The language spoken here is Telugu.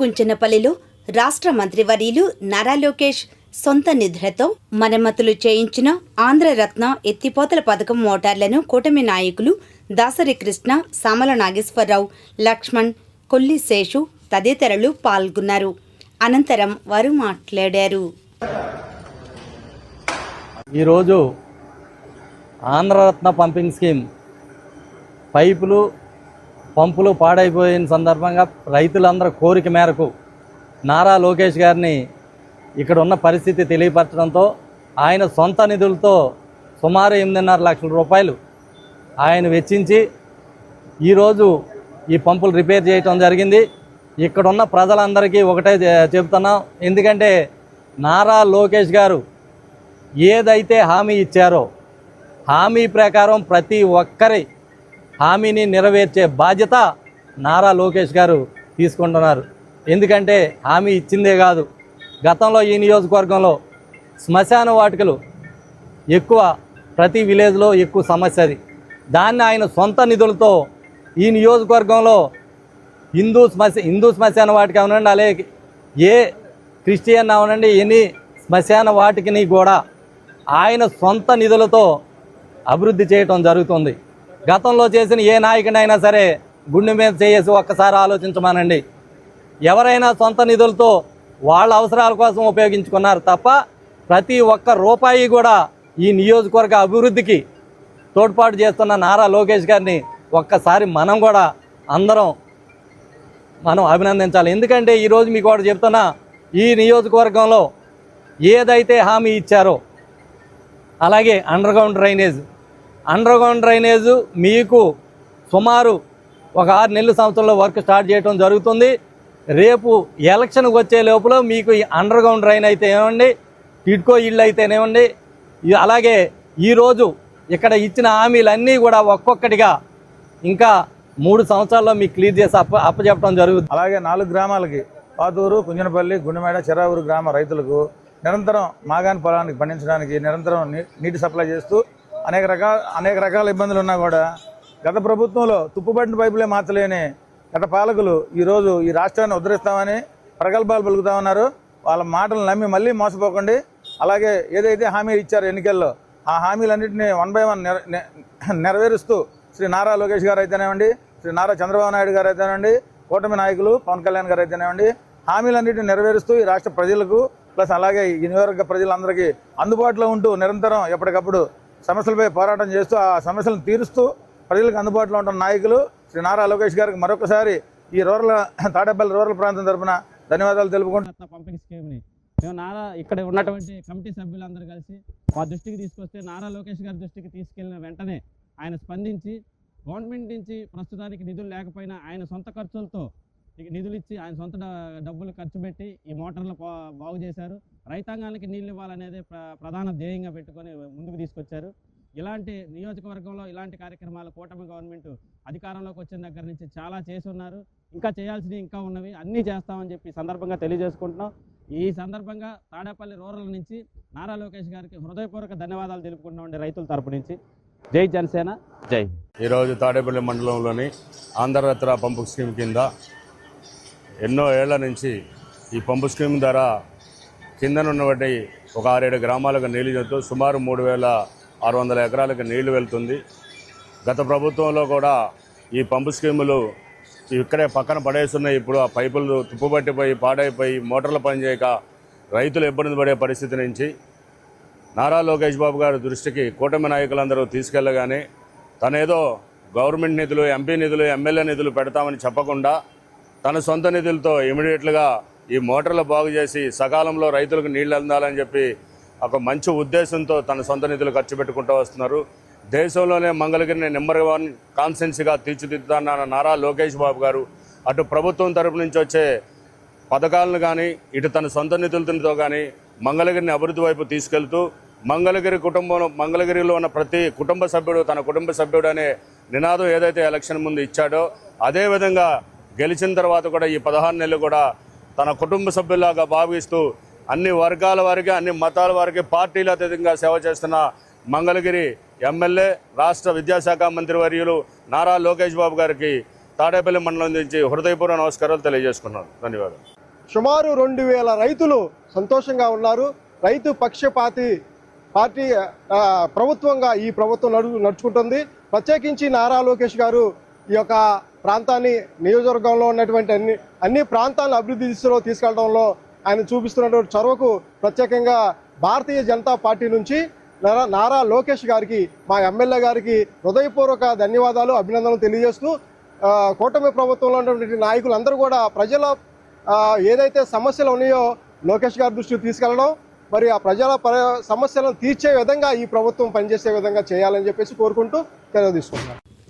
కుంచనపల్లిలో రాష్ట్ర మంత్రివర్యులు నారా లోకేష్ సొంత నిధులతో మరమ్మతులు చేయించిన ఆంధ్రరత్న ఎత్తిపోతల పథకం మోటార్లను కూటమి నాయకులు దాసరి కృష్ణ సామల నాగేశ్వరరావు లక్ష్మణ్ కొల్లి శేషు తదితరులు పాల్గొన్నారు. అనంతరం వారు మాట్లాడారు. ఈరోజు ఆంధ్రరత్న పంపింగ్ స్కీమ్ పైపులు పంపులు పాడైపోయిన సందర్భంగా రైతులందరూ కోరిక మేరకు నారా లోకేష్ గారిని ఇక్కడ ఉన్న పరిస్థితి తెలియపరచడంతో ఆయన సొంత నిధులతో సుమారు ఎనిమిదిన్నర లక్షల రూపాయలు ఆయన వెచ్చించి ఈరోజు ఈ పంపులు రిపేర్ చేయటం జరిగింది. ఇక్కడున్న ప్రజలందరికీ ఒకటే చెబుతున్నాం. ఎందుకంటే నారా లోకేష్ గారు ఏదైతే హామీ ఇచ్చారో హామీ ప్రకారం ప్రతి ఒక్కరి హామీని నెరవేర్చే బాధ్యత నారా లోకేష్ గారు తీసుకుంటున్నారు. ఎందుకంటే హామీ ఇచ్చిందే కాదు. గతంలో ఈ నియోజకవర్గంలో శ్మశాన వాటికలు ఎక్కువ ప్రతి విలేజ్లో ఎక్కువ సమస్య అది. దాన్ని ఆయన సొంత నిధులతో ఈ నియోజకవర్గంలో హిందూ శ్మశ హిందూ శ్మశాన వాటికి అవనండి అలాగే ఏ క్రిస్టియన్ అవనండి ఎన్ని శ్మశాన వాటికిని కూడా ఆయన సొంత నిధులతో అభివృద్ధి చేయటం జరుగుతుంది. గతంలో చేసిన ఏ నాయకుడైనా సరే గుండె మీద చేసి ఒక్కసారి ఆలోచించమానండి. ఎవరైనా సొంత నిధులతో వాళ్ళ అవసరాల కోసం ఉపయోగించుకున్నారు తప్ప ప్రతి ఒక్క రూపాయి కూడా ఈ నియోజకవర్గ అభివృద్ధికి తోడ్పాటు చేస్తున్న నారా లోకేష్ గారిని ఒక్కసారి మనం కూడా అందరం మనం అభినందించాలి. ఎందుకంటే ఈరోజు మీకు ఒకటి చెప్తున్నా ఈ నియోజకవర్గంలో ఏదైతే హామీ ఇచ్చారో అలాగే అండర్గ్రౌండ్ డ్రైనేజ్ అండర్గ్రౌండ్ డ్రైనేజు మీకు సుమారు ఒక ఆరు నెలల సంవత్సరంలో వర్క్ స్టార్ట్ చేయడం జరుగుతుంది. రేపు ఎలక్షన్కి వచ్చే లోపల మీకు ఈ అండర్ డ్రైన్ అయితే ఏమండి? టిడ్కో ఇళ్ళు అయితేనేమండి అలాగే ఈరోజు ఇక్కడ ఇచ్చిన హామీలన్నీ కూడా ఒక్కొక్కటిగా ఇంకా మూడు సంవత్సరాల్లో మీకు క్లియర్ చేసి అప్ప అప్పచెప్పడం జరుగుతుంది. అలాగే నాలుగు గ్రామాలకి పాతూరు కుంజనపల్లి గుండెమేడ చెరావూరు గ్రామ రైతులకు నిరంతరం మాగాని పొలానికి పండించడానికి నిరంతరం నీ- నీటి సప్లై చేస్తూ అనేక రకాల అనేక రకాల ఇబ్బందులు ఉన్నా కూడా గత ప్రభుత్వంలో తుప్పుపట్టిన పైపులే మార్చలేని గత పాలకులు ఈరోజు ఈ రాష్ట్రాన్ని ఉద్ధరిస్తామని ప్రగల్భాలు పలుకుతామన్నారు వాళ్ళ మాటలు నమ్మి మళ్ళీ మోసపోకండి. అలాగే ఏదైతే హామీ ఇచ్చారు ఎన్నికల్లో ఆ హామీలన్నింటినీ వన్ బై వన్ నెరవేరుస్తూ శ్రీ నారా లోకేష్ గారు అయితేనేవ్వండి శ్రీ నారా చంద్రబాబు నాయుడు గారు అయితేనేవ్వండి కూటమి నాయకులు పవన్ కళ్యాణ్ గారు అయితేనేవ్వండి హామీలన్నింటినీ నెరవేరుస్తూ ఈ రాష్ట్ర ప్రజలకు ప్లస్ అలాగే ఈ నియోజకవర్గ ప్రజలందరికీ అందుబాటులో ఉంటూ నిరంతరం ఎప్పటికప్పుడు సమస్యలపై పోరాటం చేస్తూ ఆ సమస్యలను తీరుస్తూ ప్రజలకు అందుబాటులో ఉంటున్న నాయకులు శ్రీ నారా లోకేష్ గారికి మరొకసారి ఈ రూరల్ తాడేపల్లి రూరల్ ప్రాంతం తరపున ధన్యవాదాలు తెలుపుకుంటూ పంపింగ్ స్కీమ్ని మేము నారా ఇక్కడ ఉన్నటువంటి కమిటీ సభ్యులందరూ కలిసి మా దృష్టికి తీసుకొస్తే నారా లోకేష్ గారి దృష్టికి తీసుకెళ్ళిన వెంటనే ఆయన స్పందించి గవర్నమెంట్ నుంచి ప్రస్తుతానికి నిధులు లేకపోయినా ఆయన సొంత ఖర్చులతో నిధులు ఇచ్చి ఆయన సొంత డబ్బులు ఖర్చు పెట్టి ఈ మోటార్లు బాగు చేశారు. రైతాంగానికి నీళ్ళు ఇవ్వాలనేది ప్ర- ప్రధాన ధ్యేయంగా పెట్టుకొని ముందుకు తీసుకొచ్చారు. ఇలాంటి నియోజకవర్గంలో ఇలాంటి కార్యక్రమాలు కూటమి గవర్నమెంట్ అధికారంలోకి వచ్చిన దగ్గర నుంచి చాలా చేసి ఉన్నారు ఇంకా చేయాల్సినవి ఇంకా ఉన్నవి అన్నీ చేస్తామని చెప్పి ఈ సందర్భంగా తెలియజేసుకుంటున్నాం. ఈ సందర్భంగా తాడేపల్లి రూరల్ నుంచి నారా లోకేష్ గారికి హృదయపూర్వక ధన్యవాదాలు తెలుపుకుంటున్నామండి రైతుల తరపు నుంచి. జై జనసేన. జై. ఈరోజు తాడేపల్లి మండలంలోని ఆంధ్రరత్న పంపు స్కీమ్ కింద ఎన్నో ఏళ్ళ నుంచి ఈ పంపు స్కీమ్ ద్వారా కిందనున్నటువంటి ఒక ఆరేడు గ్రామాలకు నీళ్ళు చెందుతూ సుమారు మూడు వేల ఆరు వందల ఎకరాలకు నీళ్ళు వెళ్తుంది. గత ప్రభుత్వంలో కూడా ఈ పంపు స్కీములు ఇక్కడే పక్కన పడేస్తున్నాయి. ఇప్పుడు ఆ పైపులు తుప్పుపట్టిపోయి పాడైపోయి మోటార్లు పనిచేయక రైతులు ఇబ్బంది పడే పరిస్థితి నుంచి నారా లోకేష్ బాబు గారి దృష్టికి కూటమి నాయకులందరూ తీసుకెళ్ళగానే తనేదో గవర్నమెంట్ నిధులు ఎంపీ నిధులు ఎమ్మెల్యే నిధులు పెడతామని చెప్పకుండా తన సొంత నిధులతో ఇమీడియట్లుగా ఈ మోటార్లు బాగు చేసి సకాలంలో రైతులకు నీళ్ళు అందాలని చెప్పి ఒక మంచి ఉద్దేశంతో తన సొంత నిధులు ఖర్చు పెట్టుకుంటూ వస్తున్నారు. దేశంలోనే మంగళగిరిని నెంబర్ వన్ కాన్సెన్సీగా తీర్చిదిద్దుతున్న నారా లోకేష్ బాబు గారు అటు ప్రభుత్వం తరపు నుంచి వచ్చే పథకాలను కానీ ఇటు తన సొంత నిధులతో కానీ మంగళగిరిని అభివృద్ధి వైపు తీసుకెళ్తూ మంగళగిరి కుటుంబంలో మంగళగిరిలో ఉన్న ప్రతి కుటుంబ సభ్యుడు తన కుటుంబ సభ్యుడు అనే నినాదం ఏదైతే ఎలక్షన్ ముందు ఇచ్చాడో అదేవిధంగా గెలిచిన తర్వాత కూడా ఈ పదహారు నెలలు కూడా తన కుటుంబ సభ్యులాగా భావిస్తూ అన్ని వర్గాల వారికి అన్ని మతాల వారికి పార్టీల అతీతంగా సేవ చేస్తున్న మంగళగిరి ఎమ్మెల్యే రాష్ట్ర విద్యాశాఖ మంత్రి వర్యులు నారా లోకేష్ బాబు గారికి తాడేపల్లి మండలం నుంచి హృదయపూర్వ నమస్కారాలు తెలియజేసుకున్నాను. ధన్యవాదాలు. సుమారు రెండు వేల రైతులు సంతోషంగా ఉన్నారు. రైతు పక్షపాతి పార్టీ ప్రభుత్వంగా ఈ ప్రభుత్వం నడు నడుచుకుంటుంది. ప్రత్యేకించి నారా లోకేష్ గారు ఈ యొక్క ప్రాంతాన్ని నియోజకవర్గంలో ఉన్నటువంటి అన్ని అన్ని ప్రాంతాలను అభివృద్ధి దిశలో తీసుకెళ్ళడంలో ఆయన చూపిస్తున్నటువంటి చొరవకు ప్రత్యేకంగా భారతీయ జనతా పార్టీ నుంచి నారా నారా లోకేష్ గారికి మా ఎమ్మెల్యే గారికి హృదయపూర్వక ధన్యవాదాలు అభినందనలు తెలియజేస్తూ కూటమి ప్రభుత్వంలో ఉన్నటువంటి నాయకులందరూ కూడా ప్రజల ఏదైతే సమస్యలు ఉన్నాయో లోకేష్ గారి దృష్టికి తీసుకెళ్ళడం మరి ఆ ప్రజల సమస్యలను తీర్చే విధంగా ఈ ప్రభుత్వం పనిచేసే విధంగా చేయాలని చెప్పేసి కోరుకుంటూ తెలియజేసుకుంటున్నాను.